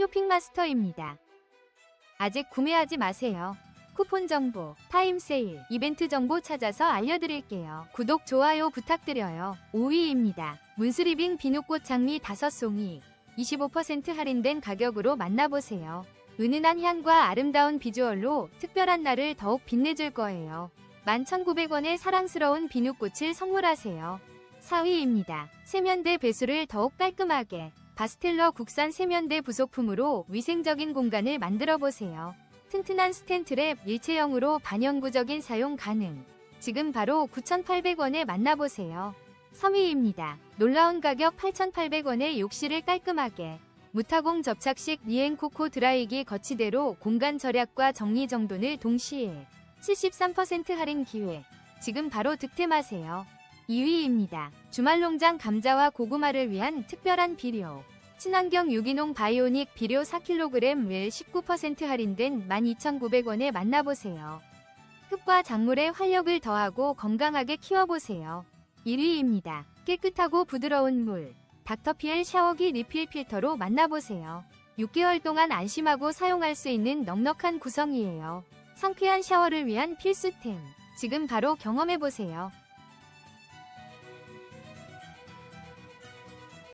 쇼핑마스터입니다. 아직 구매하지 마세요. 쿠폰 정보, 타임 세일, 이벤트 정보 찾아서 알려드릴게요. 구독, 좋아요 부탁드려요. 5위입니다. 문스리빙 비누꽃 장미 5송이 25% 할인된 가격으로 만나보세요. 은은한 향과 아름다운 비주얼로 특별한 날을 더욱 빛내줄 거예요. 11,900원의 사랑스러운 비누꽃을 선물하세요. 4위입니다. 세면대 배수를 더욱 깔끔하게 바스텔러 국산 세면대 부속품으로 위생적인 공간을 만들어 보세요. 튼튼한 스텐트랩 일체형으로 반영구적인 사용 가능. 지금 바로 9,800원에 만나보세요. 3위입니다. 놀라운 가격 8,800원에 욕실을 깔끔하게 무타공 접착식 리엔코코 드라이기 거치대로 공간 절약과 정리 정돈을 동시에 73% 할인 기회. 지금 바로 득템하세요. 2위입니다. 주말 농장 감자와 고구마를 위한 특별한 비료. 친환경 유기농 바이오닉 비료 4kg 웰 19% 할인된 12,900원에 만나보세요. 흙과 작물에 활력을 더하고 건강하게 키워보세요. 1위입니다. 깨끗하고 부드러운 물. 닥터피엘 샤워기 리필 필터로 만나보세요. 6개월 동안 안심하고 사용할 수 있는 넉넉한 구성이에요. 상쾌한 샤워를 위한 필수템. 지금 바로 경험해보세요.